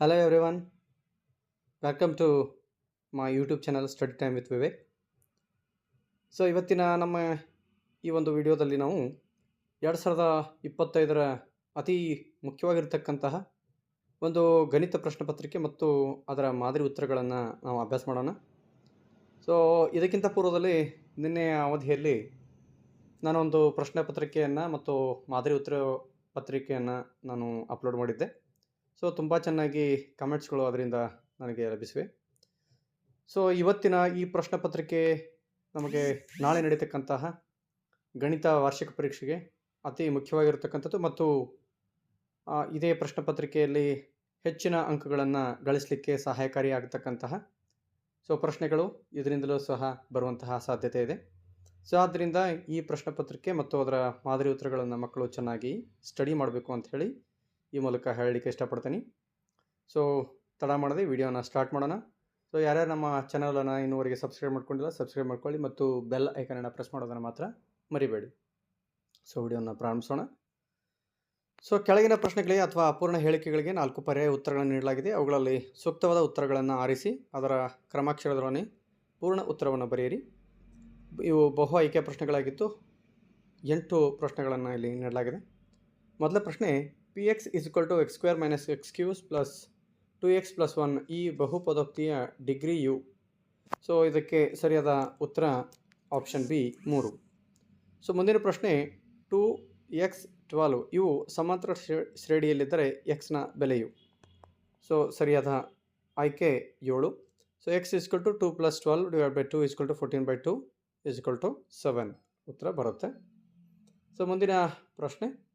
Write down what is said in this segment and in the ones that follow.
Hello everyone, welcome to my YouTube channel study time with Vivek so ಇವತ್ತಿನ ನಮ್ಮ ಈ ಒಂದು ವಿಡಿಯೋದಲ್ಲಿ ನಾವು ಎರಡು ಸಾವಿರದ ಇಪ್ಪತ್ತೈದರ ಅತಿ ಮುಖ್ಯವಾಗಿರ್ತಕ್ಕಂತಹ ಒಂದು ಗಣಿತ ಪ್ರಶ್ನೆ ಪತ್ರಿಕೆ ಮತ್ತು ಅದರ ಮಾದರಿ ಉತ್ತರಗಳನ್ನು ನಾವು ಅಭ್ಯಾಸ ಮಾಡೋಣ. ಸೊ ಇದಕ್ಕಿಂತ ಪೂರ್ವದಲ್ಲಿ ನಿನ್ನೆಯ ಅವಧಿಯಲ್ಲಿ ನಾನೊಂದು ಪ್ರಶ್ನೆ ಪತ್ರಿಕೆಯನ್ನು ಮತ್ತು ಮಾದರಿ ಉತ್ತರ ಪತ್ರಿಕೆಯನ್ನು ನಾನು ಅಪ್ಲೋಡ್ ಮಾಡಿದ್ದೆ. ಸೊ ತುಂಬ ಚೆನ್ನಾಗಿ ಕಮೆಂಟ್ಸ್ಗಳು ಅದರಿಂದ ನನಗೆ ಲಭಿಸಿವೆ. ಸೊ ಇವತ್ತಿನ ಈ ಪ್ರಶ್ನೆ ಪತ್ರಿಕೆ ನಮಗೆ ನಾಳೆ ನಡೀತಕ್ಕಂತಹ ಗಣಿತ ವಾರ್ಷಿಕ ಪರೀಕ್ಷೆಗೆ ಅತಿ ಮುಖ್ಯವಾಗಿರತಕ್ಕಂಥದ್ದು ಮತ್ತು ಇದೇ ಪ್ರಶ್ನೆ ಪತ್ರಿಕೆಯಲ್ಲಿ ಹೆಚ್ಚಿನ ಅಂಕಗಳನ್ನು ಗಳಿಸಲಿಕ್ಕೆ ಸಹಾಯಕಾರಿ ಆಗತಕ್ಕಂತಹ ಸೊ ಪ್ರಶ್ನೆಗಳು ಇದರಿಂದಲೂ ಸಹ ಬರುವಂತಹ ಸಾಧ್ಯತೆ ಇದೆ. ಸೊ ಆದ್ದರಿಂದ ಈ ಪ್ರಶ್ನೆ ಪತ್ರಿಕೆ ಮತ್ತು ಅದರ ಮಾದರಿ ಉತ್ತರಗಳನ್ನು ಮಕ್ಕಳು ಚೆನ್ನಾಗಿ ಸ್ಟಡಿ ಮಾಡಬೇಕು ಅಂತ ಹೇಳಿ ಈ ಮೂಲಕ ಹೇಳಲಿಕ್ಕೆ ಇಷ್ಟಪಡ್ತೀನಿ. ಸೊ ತಡ ಮಾಡದೆ ವಿಡಿಯೋನ ಸ್ಟಾರ್ಟ್ ಮಾಡೋಣ. ಸೊ ಯಾರ್ಯಾರು ನಮ್ಮ ಚಾನಲನ್ನು ಇನ್ನೂವರೆಗೆ ಸಬ್ಸ್ಕ್ರೈಬ್ ಮಾಡ್ಕೊಂಡಿಲ್ಲ, ಸಬ್ಸ್ಕ್ರೈಬ್ ಮಾಡ್ಕೊಳ್ಳಿ ಮತ್ತು ಬೆಲ್ ಐಕನನ್ನು ಪ್ರೆಸ್ ಮಾಡೋದನ್ನು ಮಾತ್ರ ಮರಿಬೇಡಿ. ಸೊ ವಿಡಿಯೋನ ಪ್ರಾರಂಭಿಸೋಣ. ಸೊ ಕೆಳಗಿನ ಪ್ರಶ್ನೆಗಳಿಗೆ ಅಥವಾ ಅಪೂರ್ಣ ಹೇಳಿಕೆಗಳಿಗೆ ನಾಲ್ಕು ಪರ್ಯಾಯ ಉತ್ತರಗಳನ್ನು ನೀಡಲಾಗಿದೆ. ಅವುಗಳಲ್ಲಿ ಸೂಕ್ತವಾದ ಉತ್ತರಗಳನ್ನು ಆರಿಸಿ, ಅದರ ಕ್ರಮಾಕ್ಷರದೊಡನೆ ಪೂರ್ಣ ಉತ್ತರವನ್ನು ಬರೆಯಿರಿ. ಇವು ಬಹು ಆಯ್ಕೆ ಪ್ರಶ್ನೆಗಳಾಗಿತ್ತು. ಎಂಟು ಪ್ರಶ್ನೆಗಳನ್ನು ಇಲ್ಲಿ ನೀಡಲಾಗಿದೆ. ಮೊದಲ ಪ್ರಶ್ನೆ P X is equal to X square minus X cubes plus two X plus one ಈ ಬಹುಪದೋಕ್ತಿಯ ಡಿಗ್ರಿ ಯು ಸೊ ಇದಕ್ಕೆ ಸರಿಯಾದ ಉತ್ತರ ಆಪ್ಷನ್ ಬಿ ಮೂರು. ಸೊ ಮುಂದಿನ ಪ್ರಶ್ನೆ ಟು ಎಕ್ಸ್ ಟ್ವೆಲ್ವ್ ಇವು ಸಮಾಂತರ ಶ್ರೇ- ಶ್ರೇಣಿಯಲ್ಲಿದ್ದರೆ ಎಕ್ಸ್ನ ಬೆಲೆಯು. ಸೊ ಸರಿಯಾದ ಆಯ್ಕೆ ಏಳು. So X is equal to two plus twelve divide by two is equal to fourteen by two is equal to seven ಉತ್ತರ ಬರುತ್ತೆ. ಸೊ ಮುಂದಿನ ಪ್ರಶ್ನೆ.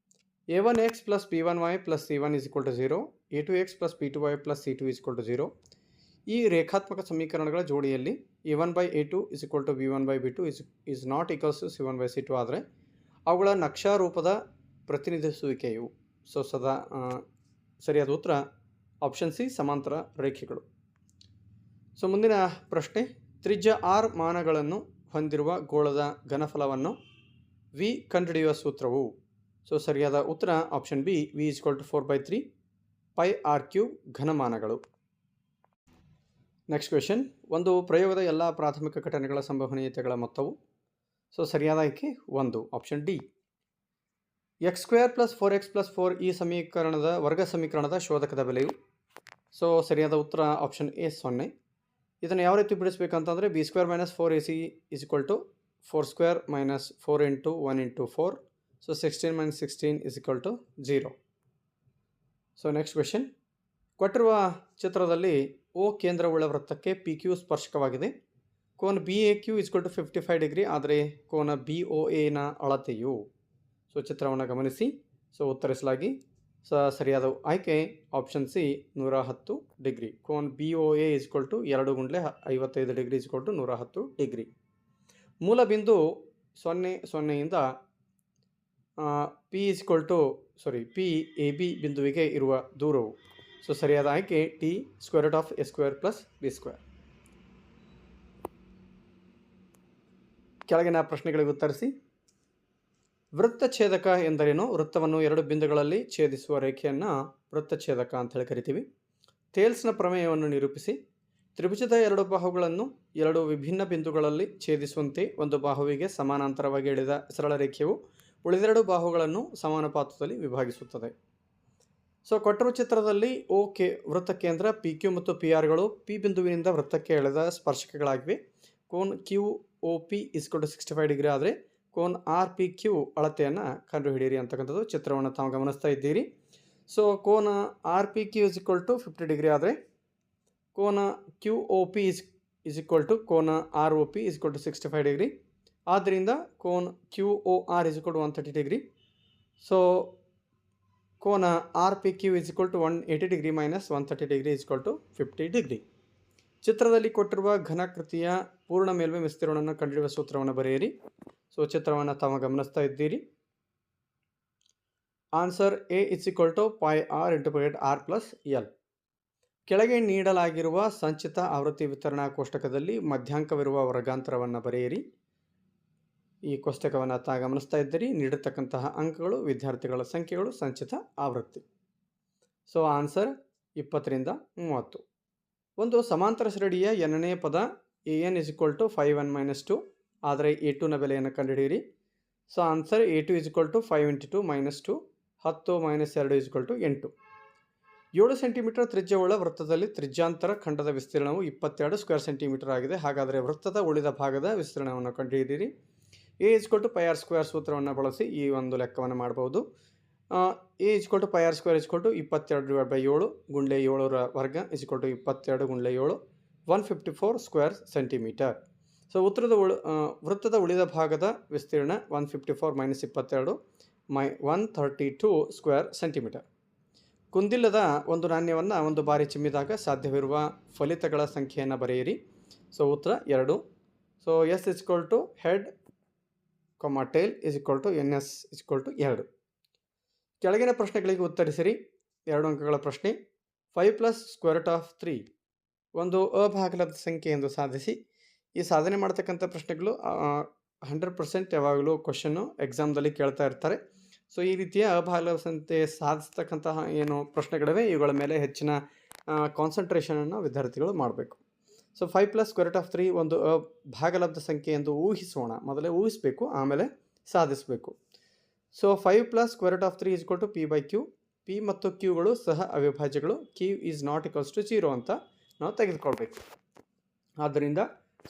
A one X plus B one Y plus C one is to zero A two X plus B two Y plus C two is to zero ಈ ರೇಖಾತ್ಮಕ ಸಮೀಕರಣಗಳ ಜೋಡಿಯಲ್ಲಿ A one by A two is equal to B one by B two is is not equals to C one by C two ಆದರೆ ಅವುಗಳ ನಕ್ಷಾರೂಪದ ಪ್ರತಿನಿಧಿಸುವಿಕೆಯು. So ಸದಾ ಸರಿಯಾದ ಉತ್ತರ option C ಸಮಾಂತರ ರೇಖೆಗಳು. ಸೊ ಮುಂದಿನ ಪ್ರಶ್ನೆ, ತ್ರಿಜ್ಯ ಆರ್ ಮಾನಗಳನ್ನು ಹೊಂದಿರುವ ಗೋಳದ ಘನಫಲವನ್ನು ವಿ ಕಂಡುಹಿಡಿಯುವ ಸೂತ್ರವು ಸೊ ಸರಿಯಾದ ಉತ್ತರ option B V is equal to four by three pi R cube ಘನಮಾನಗಳು. Next question ಒಂದು ಪ್ರಯೋಗದ ಎಲ್ಲ ಪ್ರಾಥಮಿಕ ಘಟನೆಗಳ ಸಂಭವನೀಯತೆಗಳ ಮೊತ್ತವು. ಸೊ ಸರಿಯಾದ ಆಯ್ಕೆ ಒಂದು option D X square plus four X plus four ಈ ಸಮೀಕರಣದ ವರ್ಗ ಸಮೀಕರಣದ ಶೋಧಕದ ಬೆಲೆಯು? ಸೊ ಸರಿಯಾದ ಉತ್ತರ ಆಪ್ಷನ್ ಎ ಸೊನ್ನೆ. ಇದನ್ನು ಯಾವ ರೀತಿ ಬಿಡಿಸ್ಬೇಕಂತಂದರೆ B square minus four A C is equal to four square minus four into one into four so sixteen minus sixteen is equal to zero so next question ಕೊಟ್ಟಿರುವ ಚಿತ್ರದಲ್ಲಿ O ಕೇಂದ್ರವುಳ್ಳ ವೃತ್ತಕ್ಕೆ P Q ಸ್ಪರ್ಶಕವಾಗಿದೆ. ಕೋನ B A Q is equal to fifty five degree ಆದರೆ ಕೋನ B O ಎನ ಅಳತೆಯು. ಸೊ ಚಿತ್ರವನ್ನು ಗಮನಿಸಿ. ಸೊ ಉತ್ತರಿಸಲಾಗಿ. ಸ, ಸರಿಯಾದ ಆಯ್ಕೆ. ಆಪ್ಷನ್ ಸಿ ನೂರ ಹತ್ತು degree cone B O A is equal to ಎರಡು ಗುಂಡ್ಲೆ ಐವತ್ತೈದು ಡಿಗ್ರಿ ಇಸ್ಕೊಲ್ ಟು ನೂರ ಹತ್ತು ಡಿಗ್ರಿ ಮೂಲ ಬಿಂದು ಸೊನ್ನೆ ಸೊನ್ನೆಯಿಂದ P is equal to sorry P A B ಬಿಂದುವಿಗೆ ಇರುವ ದೂರವು. ಸೊ ಸರಿಯಾದ ಆಯ್ಕೆ T square of A square plus B square ಕೆಳಗಿನ ಪ್ರಶ್ನೆಗಳಿಗೆ ಉತ್ತರಿಸಿ. ವೃತ್ತಛೇದಕ ಎಂದರೇನು? ವೃತ್ತವನ್ನು ಎರಡು ಬಿಂದುಗಳಲ್ಲಿ ಛೇದಿಸುವ ರೇಖೆಯನ್ನು ವೃತ್ತಛೇದಕ ಅಂತ ಹೇಳಿ ಕರಿತೀವಿ. ಟೇಲ್ಸ್ನ ಪ್ರಮೇಯವನ್ನು ನಿರೂಪಿಸಿ. ತ್ರಿಭುಜದ ಎರಡು ಬಾಹುಗಳನ್ನು ಎರಡು ವಿಭಿನ್ನ ಬಿಂದುಗಳಲ್ಲಿ ಛೇದಿಸುವಂತೆ ಒಂದು ಬಾಹುವಿಗೆ ಸಮಾನಾಂತರವಾಗಿ ಎಳೆದ ಸರಳ ರೇಖೆಯು ಉಳಿದೆರಡು ಬಾಹುಗಳನ್ನು ಸಮಾನ ಪಾತ್ರದಲ್ಲಿ ವಿಭಾಗಿಸುತ್ತದೆ. ಸೊ ಕೊಟ್ಟರು ಚಿತ್ರದಲ್ಲಿ ಓ ಕೆ ವೃತ್ತ ಕೇಂದ್ರ ಪಿ ಕ್ಯೂ ಮತ್ತು ಪಿ ಆರ್ಗಳು ಪಿ ಬಿಂದುವಿನಿಂದ ವೃತ್ತಕ್ಕೆ ಎಳೆದ ಸ್ಪರ್ಶಕಗಳಾಗಿವೆ. Cone Q O P is equal to sixty five degree ಆದರೆ ಕೋನ್ ಆರ್ ಪಿ ಕ್ಯೂ ಅಳತೆಯನ್ನು ಕಂಡುಹಿಡಿಯಿರಿ ಅಂತಕ್ಕಂಥದ್ದು ಚಿತ್ರವನ್ನು ತಾವು ಗಮನಿಸ್ತಾ ಇದ್ದೀರಿ. ಸೊ ಕೋನ R P Q is equal to fifty degree ಆದರೆ ಕೋನ Q O P is is equal to ಕೋನ R O P is equal to sixty five degree ಆದ್ದರಿಂದ cone Q O R is equal to one thirty degree so ಕೋನ R P Q is equal to one eighty degree minus one thirty degree is equal to fifty degree ಚಿತ್ರದಲ್ಲಿ ಕೊಟ್ಟಿರುವ ಘನಕೃತಿಯ ಪೂರ್ಣ ಮೇಲ್ಮೆ ವಿಸ್ತೀರ್ಣವನ್ನು ಕಂಡುಹಿಡಿಯುವ ಸೂತ್ರವನ್ನು ಬರೆಯಿರಿ. ಸೊ ಚಿತ್ರವನ್ನು ತಾವು ಗಮನಿಸ್ತಾ ಇದ್ದೀರಿ. Answer A is equal to pi R into paid R plus L ಕೆಳಗೆ ನೀಡಲಾಗಿರುವ ಸಂಚಿತ ಆವೃತ್ತಿ ವಿತರಣಾ ಕೋಷ್ಟಕದಲ್ಲಿ ಮಧ್ಯಾಂಕವಿರುವ ವರ್ಗಾಂತರವನ್ನು ಬರೆಯಿರಿ. ಈ ಕೋಷ್ಟಕವನ್ನು ತಾ ಗಮನಿಸ್ತಾ ಇದ್ದೀರಿ. ನೀಡಿರ್ತಕ್ಕಂತಹ ಅಂಕಗಳು, ವಿದ್ಯಾರ್ಥಿಗಳ ಸಂಖ್ಯೆಗಳು, ಸಂಚಿತ ಆವೃತ್ತಿ. ಸೊ ಆನ್ಸರ್ ಇಪ್ಪತ್ತರಿಂದ ಮೂವತ್ತು. ಒಂದು ಸಮಾಂತರ ಶ್ರೇಣಿಯ ಎರಡನೇ ಪದ A N is equal to five one minus two ಆದರೆ ಎ ಟುನ ಬೆಲೆಯನ್ನು ಕಂಡುಹಿಡಿಯಿರಿ. So answer A two is equal to five into two minus two ಹತ್ತು ಮೈನಸ್ ಎರಡು ಇಸ್ ಇಕ್ವಲ್ ಟು ಎಂಟು. ಏಳು ಸೆಂಟಿಮೀಟರ್ ತ್ರಿಜ್ಯವುಳ್ಳ ವೃತ್ತದಲ್ಲಿ ತ್ರಿಜ್ಯಾಂತರ ಖಂಡದ ವಿಸ್ತೀರ್ಣವು ಇಪ್ಪತ್ತೆರಡು ಸ್ಕ್ವೇರ್ ಸೆಂಟಿಮೀಟರ್ ಆಗಿದೆ. ಹಾಗಾದರೆ ವೃತ್ತದ ಉಳಿದ ಭಾಗದ ವಿಸ್ತೀರ್ಣವನ್ನು ಕಂಡುಹಿಡಿಯಿರಿ. A is equal to pi R square ಸೂತ್ರವನ್ನು ಬಳಸಿ ಈ ಒಂದು ಲೆಕ್ಕವನ್ನು ಮಾಡಬಹುದು A is equal to pi R square is equal to ಇಪ್ಪತ್ತೆರಡು ಡಿವೈಡ್ ಬೈ ಏಳು ಗುಂಡ್ಲೆ ಏಳರ ವರ್ಗ ಇಸ್ಕೊಲ್ ಟು ಇಪ್ಪತ್ತೆರಡು ಗುಂಡ್ಲೆ ಏಳು one fifty four square centimetre. So, ಉತ್ತರದ ಉಳ ವೃತ್ತದ ಉಳಿದ ಭಾಗದ ವಿಸ್ತೀರ್ಣ ಒನ್ ಫಿಫ್ಟಿ ಫೋರ್ ಮೈನಸ್ ಇಪ್ಪತ್ತೆರಡು ಮೈ, one thirty two square centimetre. ಕುಂದಿಲ್ಲದ ಒಂದು ನಾಣ್ಯವನ್ನು ಒಂದು ಬಾರಿ ಚಿಮ್ಮಿದಾಗ ಸಾಧ್ಯವಿರುವ ಫಲಿತಗಳ ಸಂಖ್ಯೆಯನ್ನು ಬರೆಯಿರಿ. ಸೊ, ಉತ್ತರ ಎರಡು. So, S is equal to head comma tail is equal to N S is equal to ಎರಡು. ಕೆಳಗಿನ ಪ್ರಶ್ನೆಗಳಿಗೆ ಉತ್ತರಿಸಿರಿ. ಎರಡು ಅಂಕಗಳ ಪ್ರಶ್ನೆ. Five plus square root of three ಒಂದು ಅಭಾಗಲದ ಸಂಖ್ಯೆ ಎಂದು ಸಾಧಿಸಿ. ಈ ಸಾಧನೆ ಮಾಡ್ತಕ್ಕಂಥ ಪ್ರಶ್ನೆಗಳು ಹಂಡ್ರೆಡ್ ಪರ್ಸೆಂಟ್ ಯಾವಾಗಲೂ ಕ್ವಶನ್ನು ಎಕ್ಸಾಮ್ದಲ್ಲಿ ಕೇಳ್ತಾ ಇರ್ತಾರೆ. ಸೊ ಈ ರೀತಿಯ ಅಭಾಗಲದ ಸಂಖ್ಯೆ ಸಾಧಿಸ್ತಕ್ಕಂತಹ ಏನು ಪ್ರಶ್ನೆಗಳಿವೆ, ಇವುಗಳ ಮೇಲೆ ಹೆಚ್ಚಿನ ಕಾನ್ಸಂಟ್ರೇಷನನ್ನು ವಿದ್ಯಾರ್ಥಿಗಳು ಮಾಡಬೇಕು. So five plus square root of three ಒಂದು ಭಾಗಲಬ್ಧ ಸಂಖ್ಯೆ ಎಂದು ಊಹಿಸೋಣ. ಮೊದಲೇ ಊಹಿಸಬೇಕು, ಆಮೇಲೆ ಸಾಧಿಸಬೇಕು. So five plus square root of three is to P by Q P ಮತ್ತು ಕ್ಯೂಗಳು ಸಹ ಅವಿಭಾಜ್ಯಗಳು. Q is not equals to zero ಅಂತ ನಾವು ತೆಗೆದುಕೊಳ್ಬೇಕು. ಆದ್ದರಿಂದ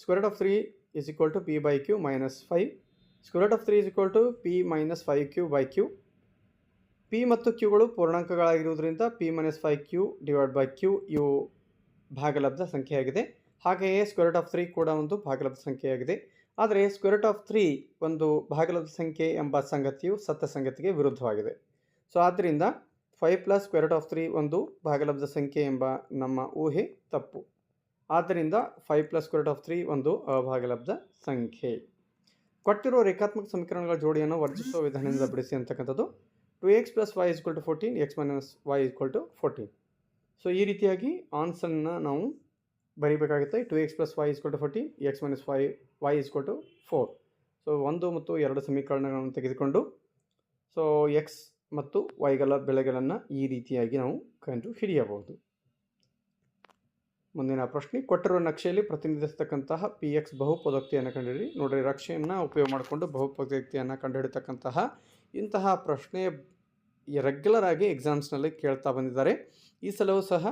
square root of three is equal to P by Q minus five square root of three is equal to P minus five Q by Q P ಮತ್ತು ಕ್ಯೂಗಳು ಪೂರ್ಣಾಂಕಗಳಾಗಿರುವುದರಿಂದ P minus five Q divide by Q ಇವು ಭಾಗಲಬ್ಧ ಸಂಖ್ಯೆಯಾಗಿದೆ. ಹಾಗೆಯೇ ಸ್ಕ್ವೇರ್ಟ್ of three ಕೂಡ ಒಂದು ಭಾಗಲಬ್ಧ ಸಂಖ್ಯೆಯಾಗಿದೆ. ಆದರೆ ಸ್ಕ್ವೇರ್ಟ್ of three ಒಂದು ಭಾಗಲಬ್ಧ ಸಂಖ್ಯೆ ಎಂಬ ಸಂಗತಿಯು ಸತ್ಯ ಸಂಗತಿಗೆ ವಿರುದ್ಧವಾಗಿದೆ. ಸೊ ಆದ್ದರಿಂದ five plus square root of three ಒಂದು ಭಾಗಲಬ್ಧ ಸಂಖ್ಯೆ ಎಂಬ ನಮ್ಮ ಊಹೆ ತಪ್ಪು. ಆದ್ದರಿಂದ five plus square root of three ಒಂದು ಅಭಾಗಲಬ್ಧ ಸಂಖ್ಯೆ. ಕೊಟ್ಟಿರುವ ರೇಖಾತ್ಮಕ ಸಮೀಕರಣಗಳ ಜೋಡಿಯನ್ನು ವರ್ಜಿಸುವ ವಿಧಾನದಿಂದ ಬಿಡಿಸಿ ಅಂತಕ್ಕಂಥದ್ದು. Two X plus Y is equal to fourteen X minus Y is equal to fourteen so ಈ ರೀತಿಯಾಗಿ ಆನ್ಸರ್ನ ನಾವು ಬರೀಬೇಕಾಗುತ್ತೆ two X plus Y is equal to forty X minus five Y is equal to four so ಒಂದು ಮತ್ತು ಎರಡು ಸಮೀಕರಣಗಳನ್ನು ತೆಗೆದುಕೊಂಡು so X ಮತ್ತು ವೈಗಳ ಬೆಲೆಗಳನ್ನು ಈ ರೀತಿಯಾಗಿ ನಾವು ಕಂಡು ಹಿಡಿಯಬಹುದು ಮುಂದಿನ ಪ್ರಶ್ನೆ, ಕೊಟ್ಟಿರುವ ನಕ್ಷೆಯಲ್ಲಿ ಪ್ರತಿನಿಧಿಸ್ತಕ್ಕಂತಹ ಪಿ ಎಕ್ಸ್ ಬಹುಪದೋಕ್ತಿಯನ್ನು ಕಂಡುಹಿಡಿ. ನೋಡಿರಿ, ರಕ್ಷೆಯನ್ನು ಉಪಯೋಗ ಮಾಡಿಕೊಂಡು ಬಹುಪದೋಕ್ತಿಯನ್ನು ಕಂಡುಹಿಡಿತಕ್ಕಂತಹ ಇಂತಹ ಪ್ರಶ್ನೆ ರೆಗ್ಯುಲರ್ ಆಗಿ ಎಕ್ಸಾಮ್ಸ್ನಲ್ಲಿ ಕೇಳ್ತಾ ಬಂದಿದ್ದಾರೆ. ಈ ಸಲವೂ ಸಹ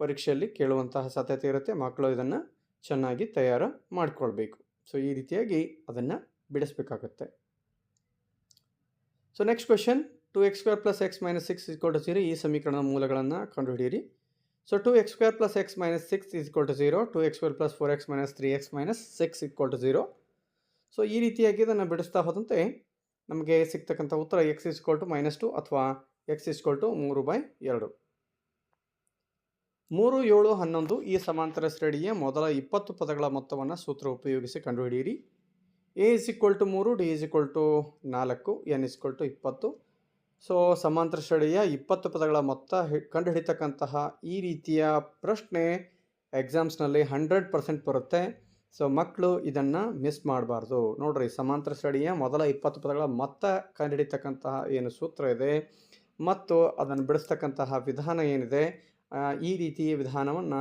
ಪರೀಕ್ಷೆಯಲ್ಲಿ ಕೇಳುವಂತಹ ಸಾಧ್ಯತೆ ಇರುತ್ತೆ. ಮಕ್ಕಳು ಇದನ್ನು ಚೆನ್ನಾಗಿ ತಯಾರು ಮಾಡಿಕೊಳ್ಬೇಕು. ಸೊ ಈ ರೀತಿಯಾಗಿ ಅದನ್ನು ಬಿಡಿಸ್ಬೇಕಾಗುತ್ತೆ. So next question two X square plus X minus six is equal to zero ಈ ಸಮೀಕರಣದ ಮೂಲಗಳನ್ನು ಕಂಡುಹಿಡಿಯಿರಿ. So two X square plus X minus six is equal to zero two X square plus four X minus three X minus six equal to zero so ಈ ರೀತಿಯಾಗಿ ಇದನ್ನು ಬಿಡಿಸ್ತಾ ಹೋದಂತೆ ನಮಗೆ ಸಿಗ್ತಕ್ಕಂಥ ಉತ್ತರ X is equal to minus two ಅಥವಾ X is equal to ಮೂರು ಬೈ ಎರಡು. ಮೂರು ಏಳು ಹನ್ನೊಂದು ಈ ಸಮಾಂತರ ಶ್ರೇಣಿಯ ಮೊದಲ ಇಪ್ಪತ್ತು ಪದಗಳ ಮೊತ್ತವನ್ನು ಸೂತ್ರ ಉಪಯೋಗಿಸಿ ಕಂಡುಹಿಡಿಯಿರಿ. ಎ ಇಸ್ ಈಕ್ವಲ್ ಟು ಮೂರು ಡಿ ಇಸ್ ಈಕ್ವಲ್ ಟು ನಾಲ್ಕು ಎನ್ ಇಸ್ಕ್ವಲ್ ಟು ಇಪ್ಪತ್ತು. ಸೊ ಸಮಾಂತರ ಶ್ರೇಣಿಯ ಇಪ್ಪತ್ತು ಪದಗಳ ಮೊತ್ತ ಕಂಡುಹಿಡಿತಕ್ಕಂತಹ ಈ ರೀತಿಯ ಪ್ರಶ್ನೆ ಎಕ್ಸಾಮ್ಸ್ನಲ್ಲಿ ಹಂಡ್ರೆಡ್ ಪರ್ಸೆಂಟ್ ಬರುತ್ತೆ. ಸೊ ಮಕ್ಕಳು ಇದನ್ನು ಮಿಸ್ ಮಾಡಬಾರ್ದು. ನೋಡ್ರಿ, ಸಮಾಂತರ ಶ್ರೇಣಿಯ ಮೊದಲ ಇಪ್ಪತ್ತು ಪದಗಳ ಮೊತ್ತ ಕಂಡುಹಿಡಿತಕ್ಕಂತಹ ಏನು ಸೂತ್ರ ಇದೆ, ಮತ್ತು ಅದನ್ನು ಬಿಡಿಸ್ತಕ್ಕಂತಹ ವಿಧಾನ ಏನಿದೆ ಈ ರೀತಿಯ ವಿಧಾನವನ್ನು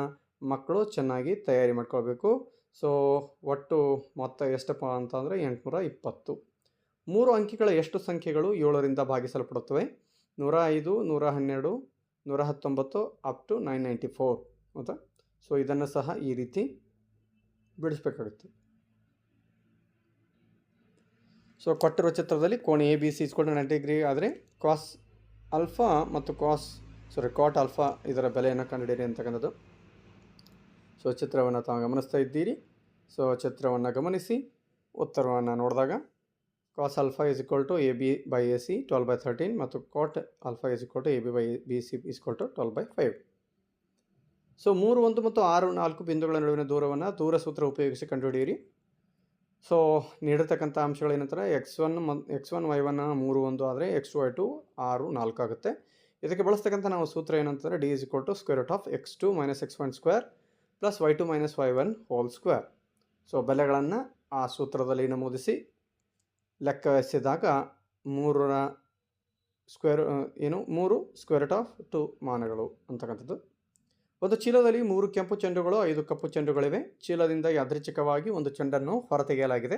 ಮಕ್ಕಳು ಚೆನ್ನಾಗಿ ತಯಾರಿ ಮಾಡ್ಕೊಳ್ಬೇಕು. ಸೊ ಒಟ್ಟು ಮೊತ್ತ ಎಷ್ಟಪ್ಪ ಅಂತಂದರೆ ಎಂಟುನೂರ ಇಪ್ಪತ್ತು. ಮೂರು ಅಂಕಿಗಳ ಎಷ್ಟು ಸಂಖ್ಯೆಗಳು ಏಳರಿಂದ ಭಾಗಿಸಲ್ಪಡುತ್ತವೆ? ನೂರ ಐದು, ನೂರ ಹನ್ನೆರಡು, ನೂರ ಹತ್ತೊಂಬತ್ತು up to nine ninety four ಹೌದಾ ಸೊ ಇದನ್ನು ಸಹ ಈ ರೀತಿ ಬಿಡಿಸ್ಬೇಕಾಗುತ್ತೆ. ಸೊ ಕೊಟ್ಟಿರುವ ಚಿತ್ರದಲ್ಲಿ ಕೋಣೆ A B C is equal to ninety degree ಆದರೆ ಕಾಸ್ ಅಲ್ಫಾ ಮತ್ತು ಕಾಸ್ ಸಾರಿ ರೆಕಾರ್ಡ್ ಆಲ್ಫಾ ಇದರ ಬೆಲೆಯನ್ನು ಕಂಡುಹಿಡಿಯಿರಿ ಅಂತಕ್ಕಂಥದ್ದು. ಸೊ ಚಿತ್ರವನ್ನು ತಾವು ಗಮನಿಸ್ತಾ ಇದ್ದೀರಿ. ಸೊ ಚಿತ್ರವನ್ನು ಗಮನಿಸಿ, ಉತ್ತರವನ್ನು ನೋಡಿದಾಗ cos alpha is equal to A B by A C twelve by thirteen ಮತ್ತು cot alpha is equal to A B by B C is equal to twelve by five so ಮೂರು, ಒಂದು ಮತ್ತು ಆರು, ನಾಲ್ಕು ಬಿಂದುಗಳ ನಡುವಿನ ದೂರವನ್ನು ದೂರ ಸೂತ್ರ ಉಪಯೋಗಿಸಿ ಕಂಡುಹಿಡಿಯಿರಿ. ಸೊ ನೀಡಿರ್ತಕ್ಕಂಥ ಅಂಶಗಳೇನಂತಾರೆ X one Mann X one Y one ಮೂರು, ಒಂದು ಆದರೆ ಎಕ್ಸ್ ವೈ ಟು ಆರು, ನಾಲ್ಕು ಆಗುತ್ತೆ. ಇದಕ್ಕೆ ಬಳಸ್ತಕ್ಕಂಥ ನಾವು ಸೂತ್ರ ಏನಂತಂದರೆ D is equal to square root of X two minus X one square plus Y two minus Y one whole square so ಬೆಲೆಗಳನ್ನು ಆ ಸೂತ್ರದಲ್ಲಿ ನಮೂದಿಸಿ ಲೆಕ್ಕ ಎಸೆದಾಗ ಮೂರರ ಸ್ಕ್ವೇರ್ ಏನು? ಮೂರು ಸ್ಕ್ವೇರ್ ರೂಟ್ ಆಫ್ ಟು ಮಾನಗಳು ಅಂತಕ್ಕಂಥದ್ದು. ಒಂದು ಚೀಲದಲ್ಲಿ ಮೂರು ಕೆಂಪು ಚೆಂಡುಗಳು, ಐದು ಕಪ್ಪು ಚೆಂಡುಗಳಿವೆ. ಚೀಲದಿಂದ ಯಾದೃಚ್ಛಿಕವಾಗಿ ಒಂದು ಚೆಂಡನ್ನು ಹೊರತೆಗೆಯಲಾಗಿದೆ.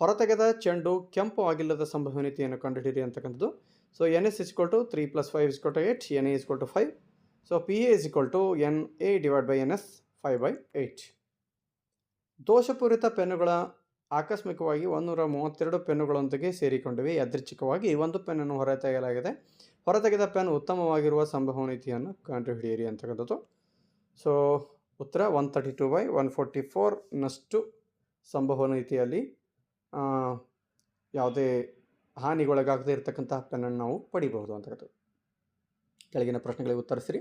ಹೊರತೆಗೆದ ಚೆಂಡು ಕೆಂಪು ಆಗಿಲ್ಲದ ಸಂಭವನೀಯತೆಯನ್ನು ಕಂಡುಹಿಡಿಯಿರಿ ಅಂತಕ್ಕಂಥದ್ದು. So N S is equal to three plus five is equal to eight N A is equal to five so P A is equal A divide by N S five by eight ದೋಷಪೂರಿತ ಪೆನ್ನುಗಳ ಆಕಸ್ಮಿಕವಾಗಿ ಒಂದೂರ ಮೂವತ್ತೆರಡು ಪೆನ್ನುಗಳೊಂದಿಗೆ ಸೇರಿಕೊಂಡಿವೆ. ಯಾದೃಚ್ಛಿಕವಾಗಿ ಒಂದು ಪೆನ್ನನ್ನು ಹೊರತೆಗೆಯಲಾಗಿದೆ. ಹೊರತೆಗೆದ pen ಉತ್ತಮವಾಗಿರುವ ಸಂಭವನೀಯತೆಯನ್ನು ಕಂಡುಹಿಡಿಯಿರಿ ಅಂತಕ್ಕಂಥದ್ದು so ಉತ್ತರ one thirty two by one forty ಫೋರ್ನಷ್ಟು ಸಂಭವನೀಯತೆಯಲ್ಲಿ ಆ, ಯಾವುದೇ ಹಾನಿಗೊಳಗಾಗದೇ ಇರತಕ್ಕಂಥ ಹಕ್ಕನ್ನು ನಾವು ಪಡಿಬಹುದು ಅಂತಕ್ಕಂಥದ್ದು ಕೆಳಗಿನ ಪ್ರಶ್ನೆಗಳಿಗೆ ಉತ್ತರಿಸಿರಿ.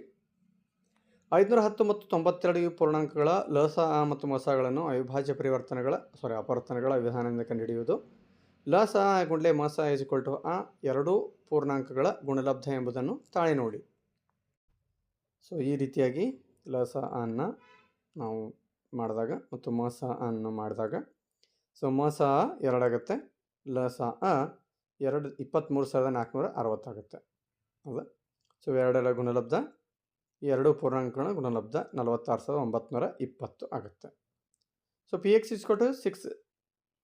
ಐದುನೂರ ಹತ್ತು ಮತ್ತು ತೊಂಬತ್ತೆರಡು ಪೂರ್ಣಾಂಕಗಳ ಲಸ ಮತ್ತು ಮಸಗಳನ್ನು ಅವಿಭಾಜ್ಯ ಪರಿವರ್ತನೆಗಳ ಸಾರಿ ಅಪವರ್ತನಗಳ ವಿಧಾನದಿಂದ ಕಂಡುಹಿಡಿಯುವುದು. ಲಸ ಗುಂಡ್ಲೆ ಮಸ ಇಸಿಕೊಳ್ ಟು ಆ ಎರಡೂ ಪೂರ್ಣಾಂಕಗಳ ಗುಣಲಬ್ಧ ಎಂಬುದನ್ನು ತಾಳೆ ನೋಡಿ. ಸೊ ಈ ರೀತಿಯಾಗಿ ಲಸ ಅನ್ನ ನಾವು ಮಾಡಿದಾಗ ಮತ್ತು ಮಸ ಅನ್ನು ಮಾಡಿದಾಗ. ಸೊ ಮಸ ಎರಡಾಗುತ್ತೆ. ಲಸ ಆ ಎರಡು ಇಪ್ಪತ್ತ್ಮೂರು ಸಾವಿರದ ನಾಲ್ಕುನೂರ ಅರವತ್ತಾಗುತ್ತೆ. ಹೌದಾ? ಸೊ ಎರಡೆಲ್ಲ ಗುಣಲಬ್ಧ. ಎರಡು ಪೂರ್ಣಾಂಕಗಳ ಗುಣಲಬ್ಧ ನಲವತ್ತಾರು ಸಾವಿರದ ಒಂಬತ್ತು ಇಪ್ಪತ್ತು ಆಗುತ್ತೆ. So P X is equal to six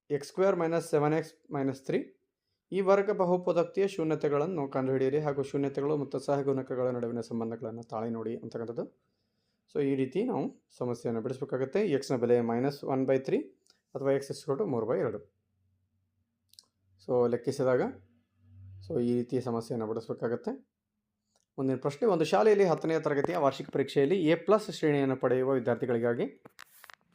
X square minus seven X minus three ಈ ವರ್ಗ ಬಹುಪದಕ್ತಿಯ ಶೂನ್ಯತೆಗಳನ್ನು ಕಂಡುಹಿಡಿಯಿರಿ. ಹಾಗೂ ಶೂನ್ಯತೆಗಳು ಮತ್ತು ಸಹಗುಣಕಗಳ ನಡುವಿನ ಸಂಬಂಧಗಳನ್ನು ತಾಳೆ ನೋಡಿ ಅಂತಕ್ಕಂಥದ್ದು. ಸೊ ಈ ರೀತಿ ನಾವು ಸಮಸ್ಯೆಯನ್ನು ಬಿಡಿಸಬೇಕಾಗುತ್ತೆ. ಎಕ್ಸ್ನ ಬೆಲೆ ಮೈನಸ್ ಒನ್ ಬೈ ತ್ರೀ ಅಥವಾ ಎಕ್ಸ್ ಇಸ್ಕೊಟ್ಟು ಮೂರು ಬೈ ಎರಡು. ಸೊ ಲೆಕ್ಕಿಸಿದಾಗ ಸೊ ಈ ರೀತಿಯ ಸಮಸ್ಯೆಯನ್ನು ಬಿಡಿಸ್ಬೇಕಾಗತ್ತೆ ಮುಂದಿನ ಪ್ರಶ್ನೆ, ಒಂದು ಶಾಲೆಯಲ್ಲಿ ಹತ್ತನೆಯ ತರಗತಿಯ ವಾರ್ಷಿಕ ಪರೀಕ್ಷೆಯಲ್ಲಿ ಎ ಪ್ಲಸ್ ಶ್ರೇಣಿಯನ್ನು ಪಡೆಯುವ ವಿದ್ಯಾರ್ಥಿಗಳಿಗಾಗಿ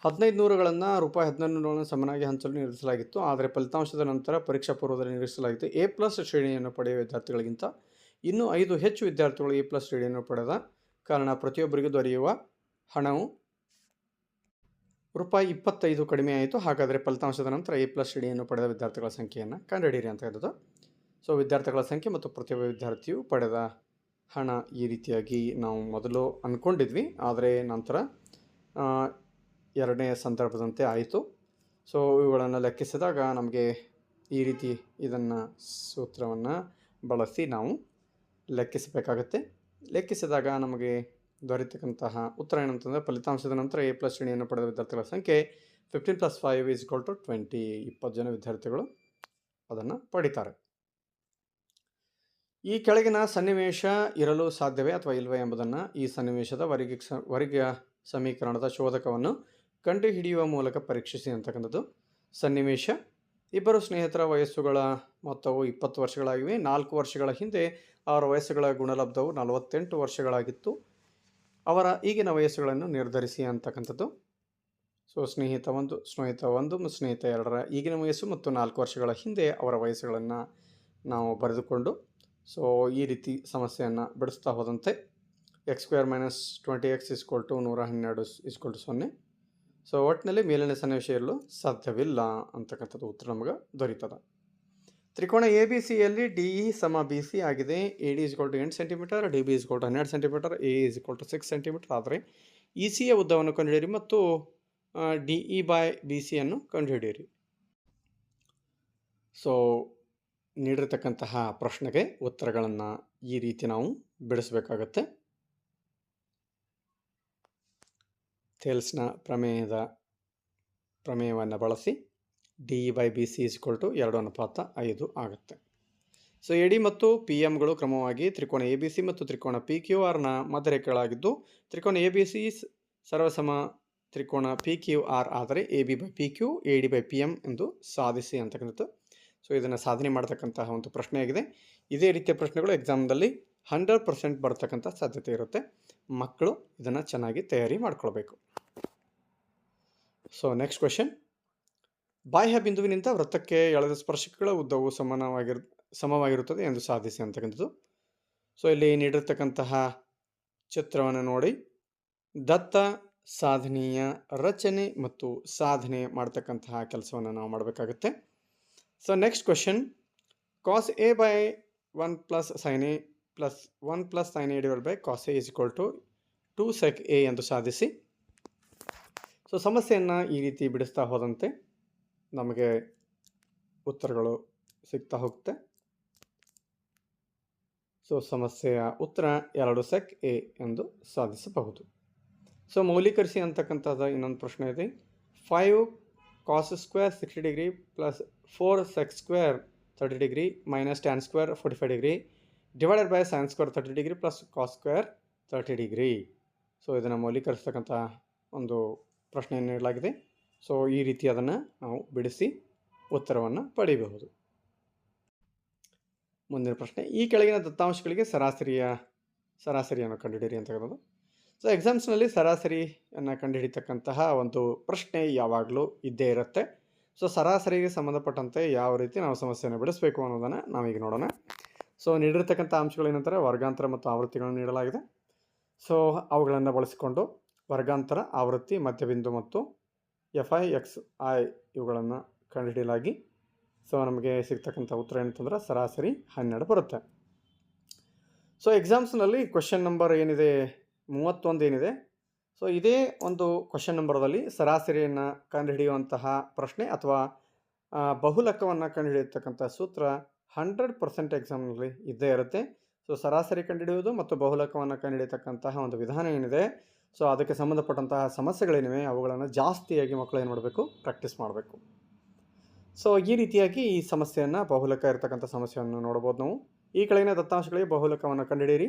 ಹದಿನೈದು ನೂರುಗಳನ್ನು ರೂಪಾಯಿ ಹದಿನೈದು ನೂರುಗಳನ್ನು ಸಮನಾಗಿ ಹಂಚಲು ನಿರ್ಧರಿಸಲಾಗಿತ್ತು. ಆದರೆ ಫಲಿತಾಂಶದ ನಂತರ ಪರೀಕ್ಷಾ ಪೂರ್ವದಲ್ಲಿ ನಿರ್ಧರಿಸಲಾಗಿತ್ತು. ಎ ಪ್ಲಸ್ ಶ್ರೇಣಿಯನ್ನು ಪಡೆಯುವ ವಿದ್ಯಾರ್ಥಿಗಳಿಗಿಂತ ಇನ್ನೂ ಐದು ಹೆಚ್ಚು ವಿದ್ಯಾರ್ಥಿಗಳು ಎ ಪ್ಲಸ್ ಶ್ರೇಣಿಯನ್ನು ಪಡೆದ ಕಾರಣ ಪ್ರತಿಯೊಬ್ಬರಿಗೂ ದೊರೆಯುವ ಹಣವು ರೂಪಾಯಿ ಇಪ್ಪತ್ತೈದು ಕಡಿಮೆ ಆಯಿತು. ಹಾಗಾದರೆ ಫಲಿತಾಂಶದ ನಂತರ ಎ ಪ್ಲಸ್ ಶ್ರೇಣಿಯನ್ನು ಪಡೆದ ವಿದ್ಯಾರ್ಥಿಗಳ ಸಂಖ್ಯೆಯನ್ನು ಕಂಡುಹಿಡಿಯಿರಿ ಅಂತ ಹೇಳಿದ್ದು ಸೊ ವಿದ್ಯಾರ್ಥಿಗಳ ಸಂಖ್ಯೆ ಮತ್ತು ಪ್ರತಿಯೊಬ್ಬ ವಿದ್ಯಾರ್ಥಿಯು ಪಡೆದ ಹಣ ಈ ರೀತಿಯಾಗಿ ನಾವು ಮೊದಲು ಅಂದ್ಕೊಂಡಿದ್ವಿ ಆದರೆ ನಂತರ ಎರಡನೇ ಸಂದರ್ಭದಂತೆ ಆಯಿತು. ಸೊ ಇವುಗಳನ್ನು ಲೆಕ್ಕಿಸಿದಾಗ ನಮಗೆ ಈ ರೀತಿ ಇದನ್ನು ಸೂತ್ರವನ್ನು ಬಳಸಿ ನಾವು ಲೆಕ್ಕಿಸಬೇಕಾಗತ್ತೆ. ಲೆಕ್ಕಿಸಿದಾಗ ನಮಗೆ ದೊರೆತಕ್ಕಂತಹ ಉತ್ತರ ಏನಂತಂದರೆ ಫಲಿತಾಂಶದ ನಂತರ ಎ ಪ್ಲಸ್ ಶ್ರೇಣಿಯನ್ನು ಪಡೆದ ವಿದ್ಯಾರ್ಥಿಗಳ ಸಂಖ್ಯೆ fifteen plus five is equal to twenty ಇಪ್ಪತ್ತು ಜನ ವಿದ್ಯಾರ್ಥಿಗಳು ಅದನ್ನು ಪಡಿತಾರೆ. ಈ ಕೆಳಗಿನ ಸನ್ನಿವೇಶ ಇರಲು ಸಾಧ್ಯವೇ ಅಥವಾ ಇಲ್ಲವೇ ಎಂಬುದನ್ನು ಈ ಸನ್ನಿವೇಶದ ವರ್ಗ ವರ್ಗ ಸಮೀಕರಣದ ಶೋಧಕವನ್ನು ಕಂಡುಹಿಡಿಯುವ ಮೂಲಕ ಪರೀಕ್ಷಿಸಿ ಅಂತಕ್ಕಂಥದ್ದು. ಸನ್ನಿವೇಶ, ಇಬ್ಬರು ಸ್ನೇಹಿತರ ವಯಸ್ಸುಗಳ ಮೊತ್ತವು ಇಪ್ಪತ್ತು ವರ್ಷಗಳಾಗಿವೆ. ನಾಲ್ಕು ವರ್ಷಗಳ ಹಿಂದೆ ಅವರ ವಯಸ್ಸುಗಳ ಗುಣಲಬ್ಧವು ನಲವತ್ತೆಂಟು ವರ್ಷಗಳಾಗಿತ್ತು. ಅವರ ಈಗಿನ ವಯಸ್ಸುಗಳನ್ನು ನಿರ್ಧರಿಸಿ ಅಂತಕ್ಕಂಥದ್ದು. ಸೊ, ಸ್ನೇಹಿತ ಒಂದು ಸ್ನೇಹಿತ ಒಂದು ಮತ್ತು ಸ್ನೇಹಿತ ಎರಡರ ಈಗಿನ ವಯಸ್ಸು ಮತ್ತು ನಾಲ್ಕು ವರ್ಷಗಳ ಹಿಂದೆ ಅವರ ವಯಸ್ಸುಗಳನ್ನು ನಾವು ಬರೆದುಕೊಂಡು, ಸೊ, ಈ ರೀತಿ ಸಮಸ್ಯೆಯನ್ನು ಬಿಡಿಸ್ತಾ ಹೋದಂತೆ, X square minus twenty X is equal to ನೂರ ಹನ್ನೆರಡು ಇಸ್ಕೊಲ್ ಟು ಸೊನ್ನೆ. ಸೊ ಒಟ್ಟಿನಲ್ಲಿ ಮೇಲಿನ ಸನ್ನಿವೇಶ ಇರಲು ಸಾಧ್ಯವಿಲ್ಲ ಅಂತಕ್ಕಂಥದ್ದು ಉತ್ತರ ನಮಗೆ ದೊರೀತದೆ. ತ್ರಿಕೋಣ ಎ ಬಿ ಸಿಯಲ್ಲಿ ಡಿ ಇ ಸಮ ಬಿ ಸಿ ಆಗಿದೆ. ಎ ಡಿ ಇಸ್ ಟು ಎಂಟು centimetre D B is to ಹನ್ನೆರಡು centimetre A is equal to six centimetre ಆದರೆ ಇ ಸಿಯ ಉದ್ದವನ್ನು ಕಂಡುಹಿಡಿಯಿರಿ ಮತ್ತು ಡಿ ಇ ಬೈ ಬಿ ಸಿಯನ್ನು ಕಂಡುಹಿಡಿಯಿರಿ. ಸೊ ನೀಡಿರ್ತಕ್ಕಂತಹ ಪ್ರಶ್ನೆಗೆ ಉತ್ತರಗಳನ್ನು ಈ ರೀತಿ ನಾವು ಬಿಡಿಸಬೇಕಾಗತ್ತೆ. ಥೇಲ್ಸ್ನ ಪ್ರಮೇಯದ ಪ್ರಮೇಯವನ್ನು ಬಳಸಿ. D E by B C is equal to ಎರಡು ಅನುಪಾತ ಐದು ಆಗುತ್ತೆ. ಸೊ ಎ ಡಿ ಮತ್ತು ಪಿ ಎಮ್ಗಳು ಕ್ರಮವಾಗಿ ತ್ರಿಕೋನ ಎ ಬಿ ಸಿ ಮತ್ತು ತ್ರಿಕೋಣ ಪಿ ಕ್ಯೂ ಆರ್ನ ಮಧ್ಯರೇಖೆಗಳಾಗಿದ್ದು ತ್ರಿಕೋನ ಎ ಬಿ ಸಿ ಸರ್ವಸಮ ತ್ರಿಕೋಣ ಪಿ ಕ್ಯೂ ಆರ್ ಆದರೆ A B by P Q A D by P M ಎಂದು ಸಾಧಿಸಿ ಅಂತಕ್ಕಂಥದ್ದು ಸೊ ಇದನ್ನು ಸಾಧನೆ ಮಾಡ್ತಕ್ಕಂತಹ ಒಂದು ಪ್ರಶ್ನೆಯಾಗಿದೆ. ಇದೇ ರೀತಿಯ ಪ್ರಶ್ನೆಗಳು ಎಕ್ಸಾಮ್ದಲ್ಲಿ ಹಂಡ್ರೆಡ್ ಪರ್ಸೆಂಟ್ ಬರ್ತಕ್ಕಂಥ ಸಾಧ್ಯತೆ ಇರುತ್ತೆ. ಮಕ್ಕಳು ಇದನ್ನು ಚೆನ್ನಾಗಿ ತಯಾರಿ ಮಾಡ್ಕೊಳ್ಬೇಕು. ಸೊ ನೆಕ್ಸ್ಟ್ ಕ್ವೆಶನ್ ಬಾಹ್ಯ ಬಿಂದುವಿನಿಂದ ವೃತ್ತಕ್ಕೆ ಎಳೆದ ಸ್ಪರ್ಶಕಗಳ ಉದ್ದವು ಸಮಾನವಾಗಿರ್, ಸಮವಾಗಿರುತ್ತದೆ ಎಂದು ಸಾಧಿಸಿ ಅಂತಕ್ಕಂಥದ್ದು. ಸೊ ಇಲ್ಲಿ ನೀಡಿರ್ತಕ್ಕಂತಹ ಚಿತ್ರವನ್ನು ನೋಡಿ. ದತ್ತ ಸಾಧನೀಯ ರಚನೆ ಮತ್ತು ಸಾಧನೆ ಮಾಡ್ತಕ್ಕಂತಹ ಕೆಲಸವನ್ನು ನಾವು ಮಾಡಬೇಕಾಗುತ್ತೆ. So next question cos A by one plus sin A plus one plus sin A divide by cos A is equal to two sec A ಎಂದು ಸಾಧಿಸಿ. ಸೊ ಸಮಸ್ಯೆಯನ್ನು ಈ ರೀತಿ ಬಿಡಿಸ್ತಾ ಹೋದಂತೆ ನಮಗೆ ಉತ್ತರಗಳು ಸಿಗ್ತಾ ಹೋಗುತ್ತೆ. ಸೊ, ಸಮಸ್ಯೆಯ ಉತ್ತರ ಎರಡು ಸೆಕ್ ಎ ಎಂದು ಸಾಧಿಸಬಹುದು. ಸೊ ಮೌಲೀಕರಿಸಿ ಅಂತಕ್ಕಂಥದ್ದು ಇನ್ನೊಂದು ಪ್ರಶ್ನೆ ಇದೆ. Five cos square sixty degree plus four sec square thirty degree minus tan square forty five degree divided by sin square thirty degree plus cos square thirty degree so ಇದನ್ನು ಮೌಲ್ಯೀಕರಿಸ್ತಕ್ಕಂಥ ಒಂದು ಪ್ರಶ್ನೆಯನ್ನು ನೀಡಲಾಗಿದೆ. ಸೊ ಈ ರೀತಿ ಅದನ್ನು ನಾವು ಬಿಡಿಸಿ ಉತ್ತರವನ್ನು ಪಡೆಯಬಹುದು. ಮುಂದಿನ ಪ್ರಶ್ನೆ, ಈ ಕೆಳಗಿನ ದತ್ತಾಂಶಗಳಿಗೆ ಸರಾಸರಿಯ, ಸರಾಸರಿಯನ್ನು ಕಂಡುಹಿಡಿಯಿರಿ ಅಂತಕ್ಕಂಥದ್ದು ಸೊ ಎಕ್ಸಾಮ್ಸ್ನಲ್ಲಿ ಸರಾಸರಿಯನ್ನು ಕಂಡುಹಿಡಿತಕ್ಕಂತಹ ಒಂದು ಪ್ರಶ್ನೆ ಯಾವಾಗಲೂ ಇದ್ದೇ ಇರುತ್ತೆ. ಸೊ ಸರಾಸರಿಗೆ ಸಂಬಂಧಪಟ್ಟಂತೆ ಯಾವ ರೀತಿ ನಾವು ಸಮಸ್ಯೆಯನ್ನು ಬಿಡಿಸಬೇಕು ಅನ್ನೋದನ್ನು ನಾವೀಗ ನೋಡೋಣ. ಸೊ ನೀಡಿರ್ತಕ್ಕಂಥ ಅಂಶಗಳೇನಂತಾರೆ ವರ್ಗಾಂತರ ಮತ್ತು ಆವೃತ್ತಿಗಳನ್ನು ನೀಡಲಾಗಿದೆ. ಸೊ ಅವುಗಳನ್ನು ಬಳಸಿಕೊಂಡು ವರ್ಗಾಂತರ, ಆವೃತ್ತಿ, ಮಧ್ಯಬಿಂದು ಮತ್ತು ಎಫ್ ಐ ಎಕ್ಸ್ ಐ ಇವುಗಳನ್ನು ಕಂಡುಹಿಡಿಯಲಾಗಿ ಸೊ ನಮಗೆ ಸಿಗ್ತಕ್ಕಂಥ ಉತ್ತರ ಏನಂತಂದ್ರೆ ಸರಾಸರಿ ಹನ್ನೆರಡು ಬರುತ್ತೆ. ಸೊ ಎಕ್ಸಾಮ್ಸ್ನಲ್ಲಿ ಕ್ವಶನ್ ನಂಬರ್ ಏನಿದೆ? ಮೂವತ್ತೊಂದು ಏನಿದೆ? ಸೊ ಇದೇ ಒಂದು ಕ್ವಶನ್ ನಂಬರ್ದಲ್ಲಿ ಸರಾಸರಿಯನ್ನು ಕಂಡುಹಿಡಿಯುವಂತಹ ಪ್ರಶ್ನೆ ಅಥವಾ ಬಹುಲಕ್ಕವನ್ನು ಕಂಡುಹಿಡಿಯತಕ್ಕಂಥ ಸೂತ್ರ ಹಂಡ್ರೆಡ್ ಪರ್ಸೆಂಟ್ ಎಕ್ಸಾಮ್ನಲ್ಲಿ ಇದ್ದೇ ಇರುತ್ತೆ. ಸೊ ಸರಾಸರಿ ಕಂಡುಹಿಡಿಯುವುದು ಮತ್ತು ಬಹುಲಕವನ್ನು ಕಂಡುಹಿಡಿಯತಕ್ಕಂತಹ ಒಂದು ವಿಧಾನ ಏನಿದೆ? ಸೊ ಅದಕ್ಕೆ ಸಂಬಂಧಪಟ್ಟಂತಹ ಸಮಸ್ಯೆಗಳೇನಿವೆ, ಅವುಗಳನ್ನು ಜಾಸ್ತಿಯಾಗಿ ಮಕ್ಕಳು ಏನು ಮಾಡಬೇಕು? ಪ್ರಾಕ್ಟೀಸ್ ಮಾಡಬೇಕು. ಸೊ ಈ ರೀತಿಯಾಗಿ ಈ ಸಮಸ್ಯೆಯನ್ನು, ಬಹುಲಕ ಇರತಕ್ಕಂಥ ಸಮಸ್ಯೆಯನ್ನು ನೋಡ್ಬೋದು ನಾವು. ಈ ಕೆಳಗಿನ ದತ್ತಾಂಶಗಳಿಗೆ ಬಹುಲಕವನ್ನು ಕಂಡುಹಿಡಿಯಿರಿ.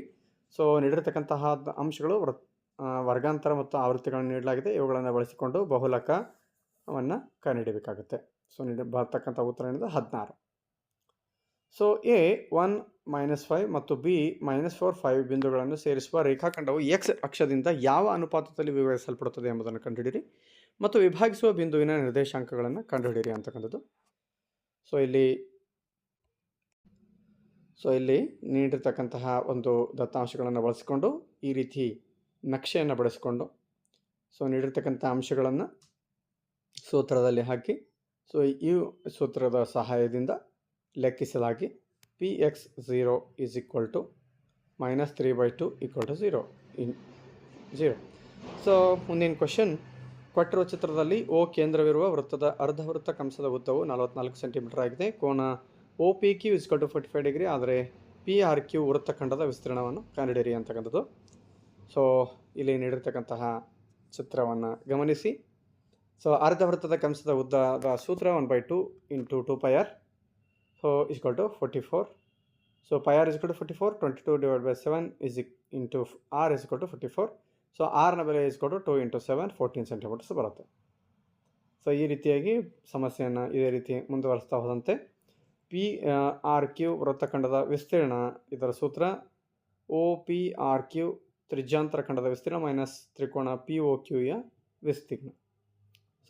ಸೊ ನೀಡಿರ್ತಕ್ಕಂತಹ ಅಂಶಗಳು ವೃ ವರ್ಗಾಂತರ ಮತ್ತು ಆವೃತ್ತಿಗಳನ್ನು ನೀಡಲಾಗಿದೆ. ಇವುಗಳನ್ನು ಬಳಸಿಕೊಂಡು ಬಹುಲಕವನ್ನು ಕಂಡುಹಿಡಿಯಬೇಕಾಗುತ್ತೆ. ಸೊ ನೀಡಿ, ಬರ್ತಕ್ಕಂಥ ಉತ್ತರ ಏನಿದೆ? ಹದಿನಾರು. So A one minus five ಮತ್ತು ಬಿ ಮೈನಸ್ ಫೋರ್ ಫೈವ್ ಬಿಂದುಗಳನ್ನು ಸೇರಿಸುವ ರೇಖಾಖಂಡವು ಎಕ್ಸ್ ಅಕ್ಷದಿಂದ ಯಾವ ಅನುಪಾತದಲ್ಲಿ ವಿವರಿಸಲ್ಪಡುತ್ತದೆ ಎಂಬುದನ್ನು ಕಂಡುಹಿಡಿಯಿರಿ ಮತ್ತು ವಿಭಾಗಿಸುವ ಬಿಂದುವಿನ ನಿರ್ದೇಶಾಂಕಗಳನ್ನು ಕಂಡುಹಿಡಿಯಿರಿ ಅಂತಕ್ಕಂಥದ್ದು. ಸೊ ಇಲ್ಲಿ ಸೊ ಇಲ್ಲಿ ನೀಡಿರ್ತಕ್ಕಂತಹ ಒಂದು ದತ್ತಾಂಶಗಳನ್ನು ಬಳಸಿಕೊಂಡು ಈ ರೀತಿ ನಕ್ಷೆಯನ್ನು ಬಳಸಿಕೊಂಡು ಸೊ ನೀಡಿರ್ತಕ್ಕಂಥ ಅಂಶಗಳನ್ನು ಸೂತ್ರದಲ್ಲಿ ಹಾಕಿ ಸೊ ಈ ಸೂತ್ರದ ಸಹಾಯದಿಂದ ಲೆಕ್ಕಿಸಲಾಗಿ P X zero is equal to minus three by two equal to zero in zero so ಮುಂದಿನ ಕ್ವಶನ್ ಕೊಟ್ಟಿರುವ ಚಿತ್ರದಲ್ಲಿ ಓ ಕೇಂದ್ರವಿರುವ ವೃತ್ತದ ಅರ್ಧವೃತ್ತ ಕಂಸದ ಉದ್ದವು ನಲವತ್ನಾಲ್ಕು ಸೆಂಟಿಮೀಟರ್ ಆಗಿದೆ. ಕೋನ O P Q is equal to forty five degree ಆದರೆ ಪಿ ಆರ್ ಕ್ಯೂ ವೃತ್ತಖಂಡದ ವಿಸ್ತೀರ್ಣವನ್ನು ಕಂಡುಹಿಡಿಯಿರಿ ಅಂತಕ್ಕಂಥದ್ದು ಸೊ ಇಲ್ಲಿ ನೀಡಿರ್ತಕ್ಕಂತಹ ಚಿತ್ರವನ್ನು ಗಮನಿಸಿ. ಸೊ ಅರ್ಧವೃತ್ತದ ಕಂಸದ ಉದ್ದದ ಸೂತ್ರ one by two into two pi R so is equal to forty four so pi R is equal to forty four twenty two divide by seven is into R is equal to forty four so ಆರ್ನ ಬೆಲೆ is equal to two into seven fourteen centimetres ಬರುತ್ತೆ. So ಈ ರೀತಿಯಾಗಿ ಸಮಸ್ಯೆಯನ್ನು ಇದೇ ರೀತಿ ಮುಂದುವರಿಸ್ತಾ ಹೋದಂತೆ. ಪಿ ಆರ್ ಕ್ಯೂ ವೃತ್ತಖಂಡದ ವಿಸ್ತೀರ್ಣ, ಇದರ ಸೂತ್ರ ಓ ಪಿ ಆರ್ ಕ್ಯೂ ತ್ರಿಜ್ಯಾಂತರ ಖಂಡದ ವಿಸ್ತೀರ್ಣ ಮೈನಸ್ ತ್ರಿಕೋಣ ಪಿ ಒ ಕ್ಯೂಯ ವಿಸ್ತೀರ್ಣ.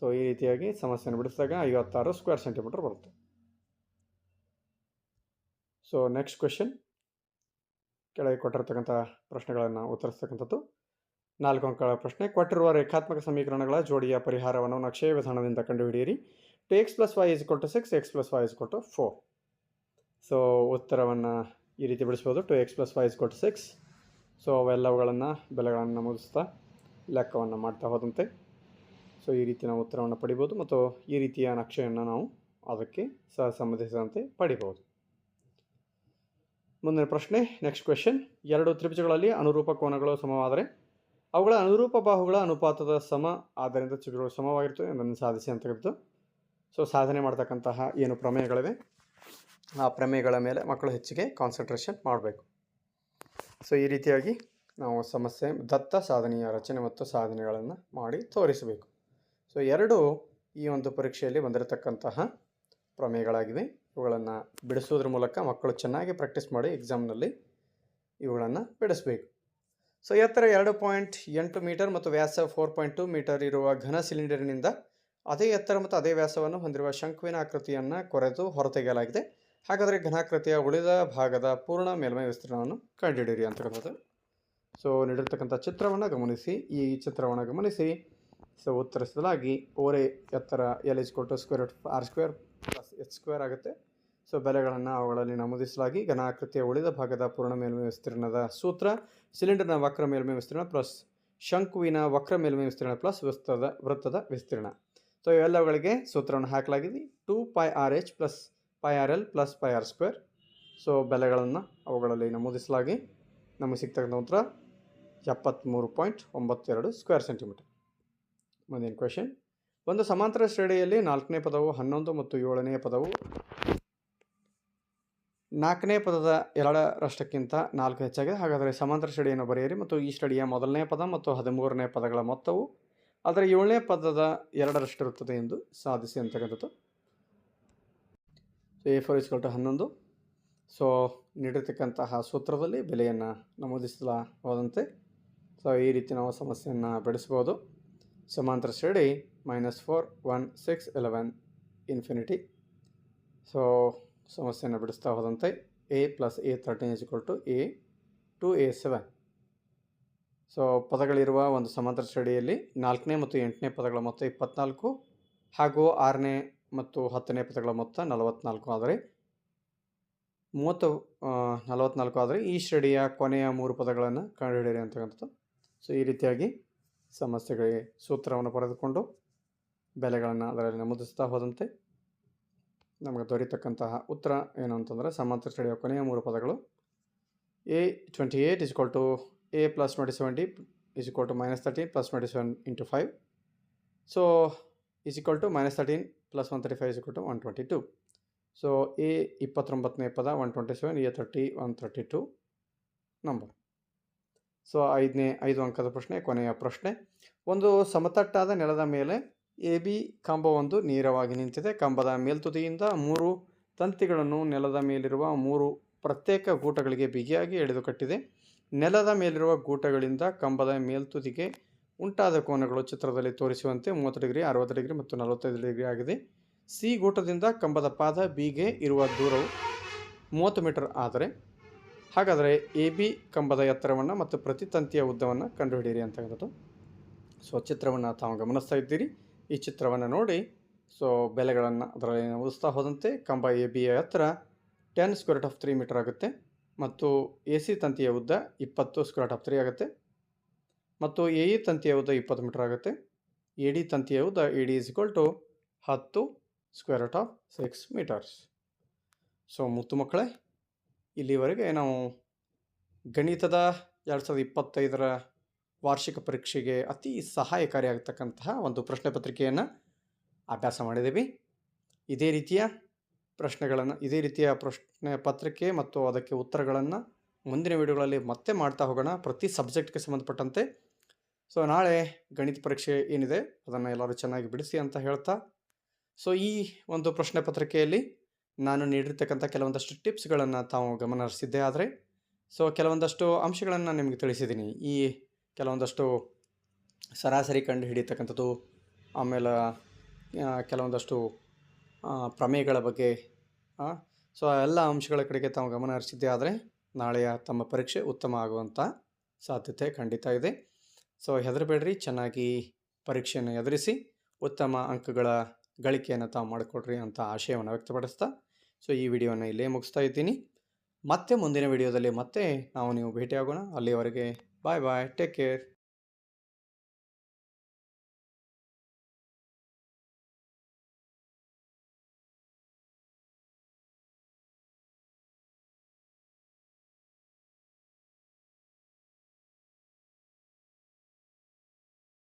ಸೊ ಈ ರೀತಿಯಾಗಿ ಸಮಸ್ಯೆಯನ್ನು ಬಿಡಿಸಿದಾಗ ಐವತ್ತಾರು ಸ್ಕ್ವೇರ್ ಸೆಂಟಿಮೀಟರ್ ಬರುತ್ತೆ. ಸೊ ನೆಕ್ಸ್ಟ್ ಕ್ವೆಶನ್ ಕೆಳಗೆ ಕೊಟ್ಟಿರ್ತಕ್ಕಂಥ ಪ್ರಶ್ನೆಗಳನ್ನು ಉತ್ತರಿಸ್ತಕ್ಕಂಥದ್ದು. ನಾಲ್ಕು ಅಂಕಗಳ ಪ್ರಶ್ನೆ. ಕೊಟ್ಟಿರುವ ರೇಖಾತ್ಮಕ ಸಮೀಕರಣಗಳ ಜೋಡಿಯ ಪರಿಹಾರವನ್ನು ನಕ್ಷೆಯ ವಿಧಾನದಿಂದ ಕಂಡುಹಿಡಿಯಿರಿ. Two X plus Y is equal to six X plus Y is equal to four so ಉತ್ತರವನ್ನು ಈ ರೀತಿ ಬಿಡಿಸ್ಬೋದು. Two X plus Y is equal to six so ಅವೆಲ್ಲವುಗಳನ್ನು, ಬೆಲೆಗಳನ್ನು ಮುಗಿಸ್ತಾ ಲೆಕ್ಕವನ್ನು ಮಾಡ್ತಾ ಹೋದಂತೆ. ಸೊ ಈ ರೀತಿ ನಾವು ಉತ್ತರವನ್ನು ಪಡಿಬೋದು. ಮತ್ತು ಈ ರೀತಿಯ ನಕ್ಷೆಯನ್ನು ನಾವು ಅದಕ್ಕೆ ಸಹ ಸಂಬಂಧಿಸಿದಂತೆ ಪಡಿಬೋದು. ಮುಂದಿನ ಪ್ರಶ್ನೆ ನೆಕ್ಸ್ಟ್ ಕ್ವೆಶನ್ ಎರಡು ತ್ರಿಭುಜಗಳಲ್ಲಿ ಅನುರೂಪ ಕೋನಗಳು ಸಮವಾದರೆ ಅವುಗಳ ಅನುರೂಪ ಬಾಹುಗಳ ಅನುಪಾತದ ಸಮ ಆದ್ದರಿಂದ ತ್ರಿಭುಜಗಳು ಸಮವಾಗಿರ್ತವೆ ಎಂಬುದನ್ನು ಸಾಧಿಸಿ ಅಂತ ಅಂತಕ್ಕಂಥದ್ದು ಸೊ ಸಾಧನೆ ಮಾಡ್ತಕ್ಕಂತಹ ಏನು ಪ್ರಮೇಯಗಳಿವೆ? ಆ ಪ್ರಮೇಯಗಳ ಮೇಲೆ ಮಕ್ಕಳು ಹೆಚ್ಚಿಗೆ ಕಾನ್ಸಂಟ್ರೇಷನ್ ಮಾಡಬೇಕು. ಸೊ ಈ ರೀತಿಯಾಗಿ ನಾವು ಸಮಸ್ಯೆ, ದತ್ತ ಸಾಧನೆಯ ರಚನೆ ಮತ್ತು ಸಾಧನೆಗಳನ್ನು ಮಾಡಿ ತೋರಿಸಬೇಕು. ಸೊ ಎರಡು ಈ ಒಂದು ಪರೀಕ್ಷೆಯಲ್ಲಿ ಬಂದಿರತಕ್ಕಂತಹ ಪ್ರಮೇಯಗಳಾಗಿವೆ. ಇವುಗಳನ್ನು ಬಿಡಿಸೋದ್ರ ಮೂಲಕ ಮಕ್ಕಳು ಚೆನ್ನಾಗಿ ಪ್ರಾಕ್ಟೀಸ್ ಮಾಡಿ ಎಕ್ಸಾಮ್ನಲ್ಲಿ ಇವುಗಳನ್ನು ಬಿಡಿಸಬೇಕು. ಸೊ ಎತ್ತರ ಎರಡು ಪಾಯಿಂಟ್ ಎಂಟು ಮೀಟರ್ ಮತ್ತು ವ್ಯಾಸ ಫೋರ್ ಪಾಯಿಂಟ್ ಟು ಮೀಟರ್ ಇರುವ ಘನ ಸಿಲಿಂಡರ್ನಿಂದ ಅದೇ ಎತ್ತರ ಮತ್ತು ಅದೇ ವ್ಯಾಸವನ್ನು ಹೊಂದಿರುವ ಶಂಕುವಿನ ಆಕೃತಿಯನ್ನು ಕೊರೆದು ಹೊರತೆಗೆಯಲಾಗಿದೆ. ಹಾಗಾದರೆ ಘನಾಕೃತಿಯ ಉಳಿದ ಭಾಗದ ಪೂರ್ಣ ಮೇಲ್ಮೈ ವಿಸ್ತೀರ್ಣವನ್ನು ಕಂಡುಹಿಡಿಯಿರಿ ಅಂತಕ್ಕಂಥದ್ದು ಸೊ ನೀಡಿರ್ತಕ್ಕಂಥ ಚಿತ್ರವನ್ನು ಗಮನಿಸಿ. ಈ ಚಿತ್ರವನ್ನು ಗಮನಿಸಿ. ಸೊ ಉತ್ತರಿಸಲಾಗಿ ಓರೆ ಎತ್ತರ L is equal to square R square plus H square ಆಗುತ್ತೆ. ಸೊ ಬೆಲೆಗಳನ್ನು ಅವುಗಳಲ್ಲಿ ನಮೂದಿಸಲಾಗಿ ಘನಾಕೃತಿಯ ಉಳಿದ ಭಾಗದ ಪೂರ್ಣ ಮೇಲ್ಮೈ ವಿಸ್ತೀರ್ಣದ ಸೂತ್ರ ಸಿಲಿಂಡರ್ನ ವಕ್ರ ಮೇಲ್ಮೈ ವಿಸ್ತೀರ್ಣ ಪ್ಲಸ್ ಶಂಕುವಿನ ವಕ್ರ ಮೇಲ್ಮೈ ವಿಸ್ತೀರ್ಣ ಪ್ಲಸ್ ವೃತ್ತದ ವೃತ್ತದ ವಿಸ್ತೀರ್ಣ. ಸೊ ಇವೆಲ್ಲವುಗಳಿಗೆ ಸೂತ್ರವನ್ನು ಹಾಕಲಾಗಿದೆ. Two pi r h plus pi r l plus pi r square so ಬೆಲೆಗಳನ್ನು ಅವುಗಳಲ್ಲಿ ನಮೂದಿಸಲಾಗಿ ನಮಗೆ ಸಿಗ್ತಕ್ಕಂಥ ಉತ್ತರ ಎಪ್ಪತ್ತ್ಮೂರು ಪಾಯಿಂಟ್ ಒಂಬತ್ತೆರಡು ಸ್ಕ್ವೇರ್ ಸೆಂಟಿಮೀಟರ್ ಮುಂದಿನ ಕ್ವೆಶನ್ ಒಂದು ಸಮಾಂತರ ಶ್ರೇಣಿಯಲ್ಲಿ ನಾಲ್ಕನೇ ಪದವು ಹನ್ನೊಂದು ಮತ್ತು ಏಳನೇ ಪದವು ನಾಲ್ಕನೇ ಪದದ ಎರಡರಷ್ಟಕ್ಕಿಂತ ನಾಲ್ಕು ಹೆಚ್ಚಾಗಿದೆ. ಹಾಗಾದರೆ ಸಮಾಂತರ ಶ್ರೇಣಿಯನ್ನು ಬರೆಯಿರಿ ಮತ್ತು ಈ ಶ್ರೇಣಿಯ ಮೊದಲನೇ ಪದ ಮತ್ತು ಹದಿಮೂರನೇ ಪದಗಳ ಮೊತ್ತವು ಅದರ ಏಳನೇ ಪದದ ಎರಡರಷ್ಟಿರುತ್ತದೆ ಎಂದು ಸಾಧಿಸಿ ಅಂತಕ್ಕಂಥದ್ದು so a four is equal to ಹನ್ನೊಂದು. ಸೊ ನೀಡಿರ್ತಕ್ಕಂತಹ ಸೂತ್ರದಲ್ಲಿ ಬೆಲೆಯನ್ನು ನಮೂದಿಸಲಾದಂತೆ. ಸೊ ಈ ರೀತಿ ನಾವು ಸಮಸ್ಯೆಯನ್ನು ಬೆಳೆಸ್ಬೋದು. ಸಮಾಂತರ ಶ್ರೇಣಿ minus four one six eleven infinity so ಸಮಸ್ಯೆಯನ್ನು ಬಿಡಿಸ್ತಾ ಹೋದಂತೆ a plus a thirteen is equal to a two a seven so ಪದಗಳಿರುವ ಒಂದು ಸಮಾಂತರ ಶ್ರೇಣಿಯಲ್ಲಿ ನಾಲ್ಕನೇ ಮತ್ತು ಎಂಟನೇ ಪದಗಳ ಮೊತ್ತ ಇಪ್ಪತ್ನಾಲ್ಕು ಹಾಗೂ ಆರನೇ ಮತ್ತು ಹತ್ತನೇ ಪದಗಳ ಮೊತ್ತ ನಲವತ್ತ್ನಾಲ್ಕು ಆದರೆ, ಮೂವತ್ತು ನಲವತ್ತ್ನಾಲ್ಕು ಆದರೆ ಈ ಶ್ರೇಣಿಯ ಕೊನೆಯ ಮೂರು ಪದಗಳನ್ನು ಕಂಡುಹಿಡಿಯಿರಿ ಅಂತಕ್ಕಂಥದ್ದು. ಸೊ ಈ ರೀತಿಯಾಗಿ ಸಮಸ್ಯೆಗಳಿಗೆ ಸೂತ್ರವನ್ನು ಪಡೆದುಕೊಂಡು ಬೆಲೆಗಳನ್ನು ಅದರಲ್ಲಿ ನಮೂದಿಸ್ತಾ ಹೋದಂತೆ ನಮಗೆ ದೊರೆಯತಕ್ಕಂತಹ ಉತ್ತರ ಏನು ಅಂತಂದರೆ ಸಮಾಂತರ ಸ್ಟಡಿಯ ಕೊನೆಯ ಮೂರು ಪದಗಳು a twenty eight is to a plus twenty seven d is equal to minus thirteen plus twenty seven into five so is equal to minus thirteen plus one thirty five is equal to one twenty two so a ಇಪ್ಪತ್ತೊಂಬತ್ತನೇ ಪದ one twenty seven a thirty one thirty two number so ಐದನೇ, ಐದು ಅಂಕದ ಪ್ರಶ್ನೆ, ಕೊನೆಯ ಪ್ರಶ್ನೆ. ಒಂದು ಸಮತಟ್ಟಾದ ನೆಲದ ಮೇಲೆ ಎ ಬಿ ಕಂಬವೊಂದು ನೇರವಾಗಿ ನಿಂತಿದೆ. ಕಂಬದ ಮೇಲ್ತುದಿಯಿಂದ ಮೂರು ತಂತಿಗಳನ್ನು ನೆಲದ ಮೇಲಿರುವ ಮೂರು ಪ್ರತ್ಯೇಕ ಗೂಟಗಳಿಗೆ ಬಿಗಿಯಾಗಿ ಎಳೆದು ಕಟ್ಟಿದೆ. ನೆಲದ ಮೇಲಿರುವ ಗೂಟಗಳಿಂದ ಕಂಬದ ಮೇಲ್ತುದಿಗೆ ಉಂಟಾದ ಕೋನಗಳು ಚಿತ್ರದಲ್ಲಿ ತೋರಿಸುವಂತೆ ಮೂವತ್ತು ಡಿಗ್ರಿ, ಅರವತ್ತು ಡಿಗ್ರಿ ಮತ್ತು ನಲವತ್ತೈದು ಡಿಗ್ರಿ ಆಗಿದೆ. ಸಿ ಗೂಟದಿಂದ ಕಂಬದ ಪಾದ ಬಿಗೆ ಇರುವ ದೂರವು ಮೂವತ್ತು ಮೀಟರ್ ಆದರೆ, ಹಾಗಾದರೆ ಎ ಬಿ ಕಂಬದ ಎತ್ತರವನ್ನು ಮತ್ತು ಪ್ರತಿ ತಂತಿಯ ಉದ್ದವನ್ನು ಕಂಡುಹಿಡಿಯಿರಿ ಅಂತಕ್ಕಂಥದ್ದು ಸೊ, ಚಿತ್ರವನ್ನು ತಾವು ಗಮನಿಸ್ತಾ ಇದ್ದೀರಿ. ಈ ಚಿತ್ರವನ್ನು ನೋಡಿ. ಸೊ ಬೆಲೆಗಳನ್ನು ಅದರಲ್ಲಿ ನಮೂದಿಸ್ತಾ ಹೋದಂತೆ ಕಂಬ ಎ ಬಿ ಹತ್ತಿರ ten square of three metre ಆಗುತ್ತೆ. ಮತ್ತು ಎ ಸಿ ತಂತಿಯ ಉದ್ದ ಇಪ್ಪತ್ತು ಸ್ಕ್ವೇರ್ ಆಫ್ ತ್ರೀ ಆಗುತ್ತೆ. ಮತ್ತು ಎ ಇ ತಂತಿಯ ಉದ್ದ ಇಪ್ಪತ್ತು ಮೀಟರ್ ಆಗುತ್ತೆ. ಎ ಡಿ ತಂತಿಯ ಉದ್ದ A D is equal to ಹತ್ತು square root of six metres so ಮುತ್ತು ಮಕ್ಕಳೇ, ಇಲ್ಲಿವರೆಗೆ ನಾವು ಗಣಿತದ ಎರಡು ಸಾವಿರದ ಇಪ್ಪತ್ತೈದರ ವಾರ್ಷಿಕ ಪರೀಕ್ಷೆಗೆ ಅತಿ ಸಹಾಯಕಾರಿಯಾಗತಕ್ಕಂತಹ ಒಂದು ಪ್ರಶ್ನೆ ಪತ್ರಿಕೆಯನ್ನು ಅಭ್ಯಾಸ ಮಾಡಿದ್ದೀವಿ. ಇದೇ ರೀತಿಯ ಪ್ರಶ್ನೆಗಳನ್ನು, ಇದೇ ರೀತಿಯ ಪ್ರಶ್ನೆ ಪತ್ರಿಕೆ ಮತ್ತು ಅದಕ್ಕೆ ಉತ್ತರಗಳನ್ನು ಮುಂದಿನ ವಿಡಿಯೋಗಳಲ್ಲಿ ಮತ್ತೆ ಮಾಡ್ತಾ ಹೋಗೋಣ. ಪ್ರತಿ ಸಬ್ಜೆಕ್ಟ್ಗೆ ಸಂಬಂಧಪಟ್ಟಂತೆ. ಸೊ, ನಾಳೆ ಗಣಿತ ಪರೀಕ್ಷೆ ಏನಿದೆ ಅದನ್ನು ಎಲ್ಲರೂ ಚೆನ್ನಾಗಿ ಬಿಡಿಸಿ ಅಂತ ಹೇಳ್ತಾ. ಸೊ, ಈ ಒಂದು ಪ್ರಶ್ನೆ ಪತ್ರಿಕೆಯಲ್ಲಿ ನಾನು ನೀಡಿರ್ತಕ್ಕಂಥ ಕೆಲವೊಂದಷ್ಟು ಟಿಪ್ಸ್ಗಳನ್ನು ತಾವು ಗಮನ ಹರಿಸಿದ್ದೆ ಆದರೆ, ಸೊ, ಕೆಲವೊಂದಷ್ಟು ಅಂಶಗಳನ್ನು ನಿಮಗೆ ತಿಳಿಸಿದ್ದೀನಿ. ಈ ಕೆಲವೊಂದಷ್ಟು ಸರಾಸರಿ ಕಂಡು ಹಿಡಿತಕ್ಕಂಥದ್ದು ಆಮೇಲೆ ಕೆಲವೊಂದಷ್ಟು ಪ್ರಮೇಯಗಳ ಬಗ್ಗೆ ಸೊ, ಎಲ್ಲ ಅಂಶಗಳ ಕಡೆಗೆ ತಾವು ಗಮನ ಹರಿಸಿದ್ದೆ ಆದರೆ ನಾಳೆಯ ತಮ್ಮ ಪರೀಕ್ಷೆ ಉತ್ತಮ ಆಗುವಂಥ ಸಾಧ್ಯತೆ ಖಂಡಿತ ಇದೆ. ಸೊ, ಹೆದರಬೇಡ್ರಿ, ಚೆನ್ನಾಗಿ ಪರೀಕ್ಷೆಯನ್ನು ಎದುರಿಸಿ, ಉತ್ತಮ ಅಂಕಗಳ ಗಳಿಕೆಯನ್ನು ತಾವು ಮಾಡಿಕೊಡ್ರಿ ಅಂತ ಆಶಯವನ್ನು ವ್ಯಕ್ತಪಡಿಸ್ತಾ, ಸೊ, ಈ ವಿಡಿಯೋನ ಇಲ್ಲೇ ಮುಗಿಸ್ತಾ ಇದ್ದೀನಿ. ಮತ್ತೆ ಮುಂದಿನ ವಿಡಿಯೋದಲ್ಲಿ ಮತ್ತೆ ನಾವು ನೀವು ಭೇಟಿಯಾಗೋಣ. ಅಲ್ಲಿವರೆಗೆ Bye bye. Take care.